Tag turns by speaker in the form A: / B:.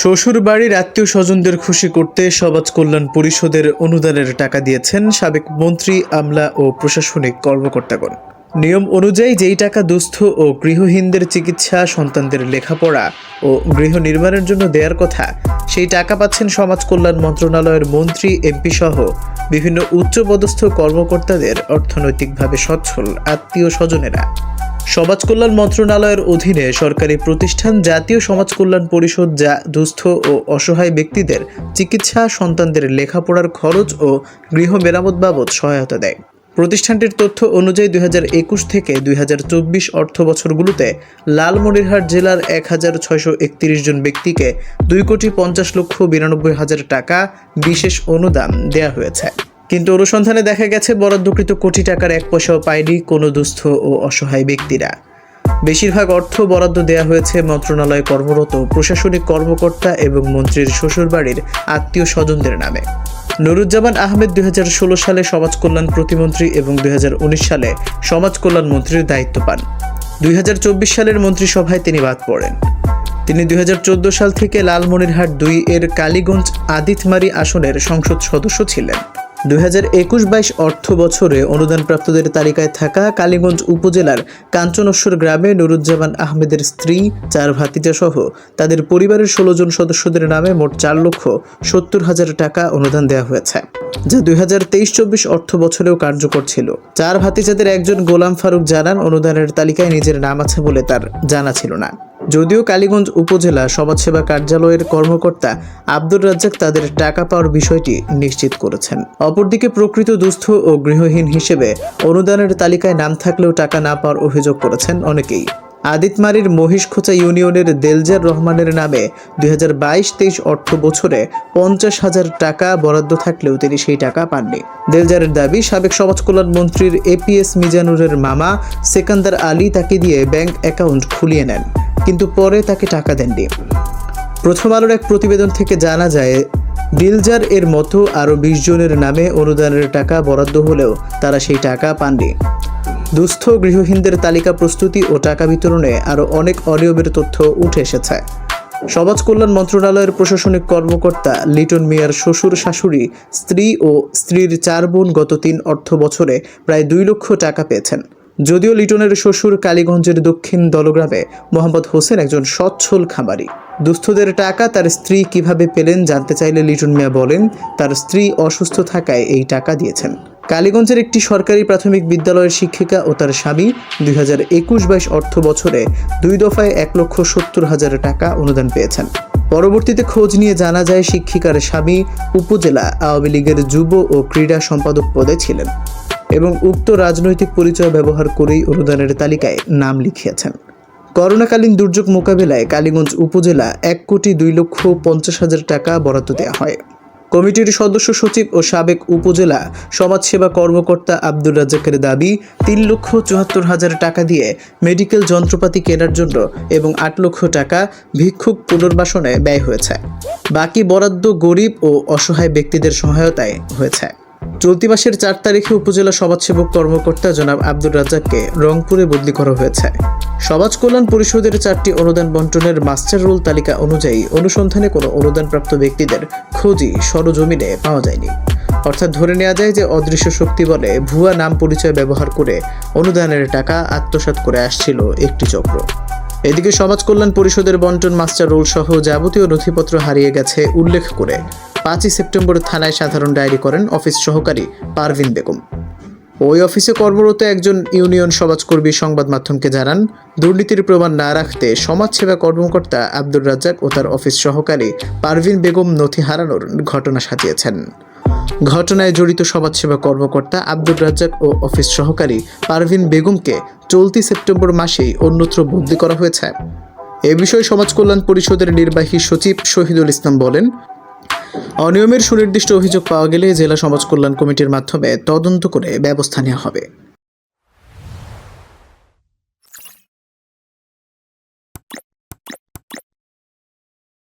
A: শ্বশুর বাড়ির আত্মীয় স্বজনদের খুশি করতে সমাজ কল্যাণ পরিষদের অনুদানের টাকা দিয়েছেন সাবেক মন্ত্রী, আমলা ও প্রশাসনিক কর্মকর্তাগণ। নিয়ম অনুযায়ী যেই টাকা দুস্থ ও গৃহহীনদের চিকিৎসা, সন্তানদের লেখাপড়া ও গৃহ নির্মাণের জন্য দেওয়ার কথা, সেই টাকা পাচ্ছেন সমাজ কল্যাণ মন্ত্রণালয়ের মন্ত্রী এমপি সহ বিভিন্ন উচ্চপদস্থ কর্মকর্তাদের অর্থনৈতিকভাবে সচ্ছল আত্মীয় স্বজনেরা সমাজ কল্যাণ মন্ত্রণালয়ের অধীনে সরকারি প্রতিষ্ঠান জাতীয় সমাজ কল্যাণ পরিষদ যা দুস্থ ও অসহায় ব্যক্তিদের চিকিৎসা সন্তানদের লেখাপড়ার খরচ ও গৃহ মেরামত বাবদ সহায়তা দেয়। প্রতিষ্ঠানটির তথ্য অনুযায়ী দুই হাজার একুশ থেকে দুই অর্থ বছরগুলোতে লালমনিরহাট জেলার এক হাজার ছয়শো একত্রিশ জন ব্যক্তিকে দুই কোটি পঞ্চাশ লক্ষ বিরানব্বই হাজার টাকা বিশেষ অনুদান দেয়া হয়েছে। কিন্তু অনুসন্ধানে দেখা গেছে বরাদ্দকৃত কোটি টাকার এক পয়সাও পায়নি কোনো দুস্থ ও অসহায় ব্যক্তিরা। বেশিরভাগ অর্থ বরাদ্দ দেওয়া হয়েছে মন্ত্রণালয়ে কর্মরত প্রশাসনিক কর্মকর্তা এবং মন্ত্রীর শ্বশুরবাড়ির আত্মীয় স্বজনদের নামে। নুরুজ্জামান আহমেদ দুই হাজার ষোলো সালে সমাজ কল্যাণ প্রতিমন্ত্রী এবং দুই হাজার উনিশ সালে সমাজ কল্যাণ মন্ত্রীর দায়িত্ব পান। দুই হাজার চব্বিশ সালের মন্ত্রিসভায় তিনি বাদ পড়েন। তিনি দুই হাজার চোদ্দ সাল থেকে লালমনিরহাট দুই এর কালীগঞ্জ আদিতমারি আসনের সংসদ সদস্য ছিলেন। দুই হাজার একুশ বাইশ অর্থ বছরে অনুদানপ্রাপ্তদের তালিকায় থাকা কালীগঞ্জ উপজেলার কাঞ্চনেশ্বর গ্রামে নুরুজ্জামান আহমেদের স্ত্রী, চার ভাতিজা সহ তাদের পরিবারের ষোলো জন সদস্যদের নামে মোট চার লক্ষ সত্তর হাজার টাকা অনুদান দেওয়া হয়েছে, যা দুই হাজার তেইশ চব্বিশ অর্থ বছরেও কার্যকর ছিল। চার ভাতিজাদের একজন গোলাম ফারুক জানান, অনুদানের তালিকায় নিজের নাম আছে বলে তার জানা ছিল না। যদিও কালীগঞ্জ উপজেলা সমাজসেবা কার্যালয়ের কর্মকর্তা আব্দুর রাজ্জাক তাদের টাকা পাওয়ার বিষয়টি নিশ্চিত করেছেন। অপরদিকে প্রকৃত দুস্থ ও গৃহহীন হিসেবে অনুদানের তালিকায় নাম থাকলেও টাকা না পাওয়ার অভিযোগ করেছেন অনেকেই। আদিতমারির মহিষখোচা ইউনিয়নের দেলজার রহমানের নামে দুই হাজার বাইশ তেইশ অর্থ বছরে পঞ্চাশ হাজার টাকা বরাদ্দ থাকলেও তিনি সেই টাকা পাননি। দেলজারের দাবি, সাবেক সমাজ কল্যাণ মন্ত্রীর এপিএস মিজানুরের মামা সেকান্দার আলী তাকে দিয়ে ব্যাংক অ্যাকাউন্ট খুলিয়ে নেন। কিন্তু পরে তাকে টাকা দেননি। প্রথম আলোর এক প্রতিবেদন থেকে জানা যায়, দিলজার এর মতো আরও বিশ জনের নামে অনুদানের টাকা বরাদ্দ হলেও তারা সেই টাকা পাননি। দুস্থ গৃহহীনদের তালিকা প্রস্তুতি ও টাকা বিতরণে আরও অনেক অনিয়মের তথ্য উঠে এসেছে। সমাজ কল্যাণ মন্ত্রণালয়ের প্রশাসনিক কর্মকর্তা লিটন মিয়ার শ্বশুর শাশুড়ি, স্ত্রী ও স্ত্রীর চার বোন গত তিন অর্থ বছরে প্রায় দুই লক্ষ টাকা পেয়েছেন। যদিও লিটনের শ্বশুর কালীগঞ্জের দক্ষিণ দলগ্রামে মোহাম্মদ হোসেন একজন সচ্ছল খামারি। দুস্থদের টাকা তার স্ত্রী কীভাবে পেলেন জানতে চাইলে লিটন মিয়া বলেন, তার স্ত্রী অসুস্থ থাকায় এই টাকা দিয়েছেন। কালীগঞ্জের একটি সরকারি প্রাথমিক বিদ্যালয়ের শিক্ষিকা ও তার স্বামী দুই হাজার একুশ বাইশ অর্থ বছরে দুই দফায় এক লক্ষ সত্তর হাজার টাকা অনুদান পেয়েছেন। পরবর্তীতে খোঁজ নিয়ে জানা যায়, শিক্ষিকার স্বামী উপজেলা আওয়ামী লীগের যুব ও ক্রীড়া সম্পাদক পদে ছিলেন। এবং উক্ত রাজনৈতিক পরিচয় ব্যবহার করেই অনুদানের তালিকায় নাম লিখিয়েছেন। করোনাকালীন দুর্যোগ মোকাবেলায় কালীগঞ্জ উপজেলা এক কোটি দুই লক্ষ পঞ্চাশ হাজার টাকা বরাদ্দ দেওয়া হয়। কমিটির সদস্য সচিব ও সাবেক উপজেলা সমাজসেবা কর্মকর্তা আব্দুর রাজ্জাকের দাবি, তিন লক্ষ চুয়াত্তর হাজার টাকা দিয়ে মেডিকেল যন্ত্রপাতি কেনার জন্য এবং আট লক্ষ টাকা ভিক্ষুক পুনর্বাসনে ব্যয় হয়েছে। বাকি বরাদ্দ গরিব ও অসহায় ব্যক্তিদের সহায়তায় হয়েছে। চলতি মাসের চার তারিখে উপজেলা সমাজসেবক কর্মকর্তা জনাব আব্দুর রাজ্জাককে রংপুরে বদলি করা হয়েছে। সমাজ কল্যাণ পরিষদের চারটি অনুদান বন্টনের মাস্টার রোল তালিকা অনুযায়ী অনুসন্ধানে কোনো অনুদানপ্রাপ্ত ব্যক্তিদের খোঁজই সরজমিনে পাওয়া যায়নি। অর্থাৎ ধরে নেওয়া যায় যে অদৃশ্য শক্তি বলে ভুয়া নাম পরিচয় ব্যবহার করে অনুদানের টাকা আত্মসাৎ করে আসছিল একটি চক্র। এদিকে সমাজ কল্যাণ পরিষদের বন্টন মাস্টার রোল সহ যাবতীয় নথিপত্র হারিয়ে গেছে উল্লেখ করে পাঁচই সেপ্টেম্বর থানায় সাধারণ ডায়েরি করেন অফিস সহকারী পারভিন বেগম। ওই অফিসে কর্মরত একজন ইউনিয়ন সমাজকর্মী সংবাদ মাধ্যমকে জানান, দুর্নীতির প্রমাণ না রাখতে সমাজসেবা কর্মকর্তা আব্দুর রাজ্জাক ও তার অফিস সহকারী পারভিন বেগম নথি হারানোর ঘটনা সাজিয়েছেন। ঘটনায় জড়িত সমাজসেবা কর্মকর্তা আব্দুর রাজ্জাক ও অফিস সহকারী পারভিন বেগমকে চলতি সেপ্টেম্বর মাসেই অন্যত্র বদলি করা হয়েছে। এ বিষয়ে সমাজ কল্যাণ পরিষদের নির্বাহী সচিব শহীদুল ইসলাম বলেন অনিয়মের সুনির্দিষ্ট অভিযোগ পাওয়া গেলে জেলা সমাজ কল্যাণ কমিটির মাধ্যমে তদন্ত করে ব্যবস্থা নেওয়া হবে।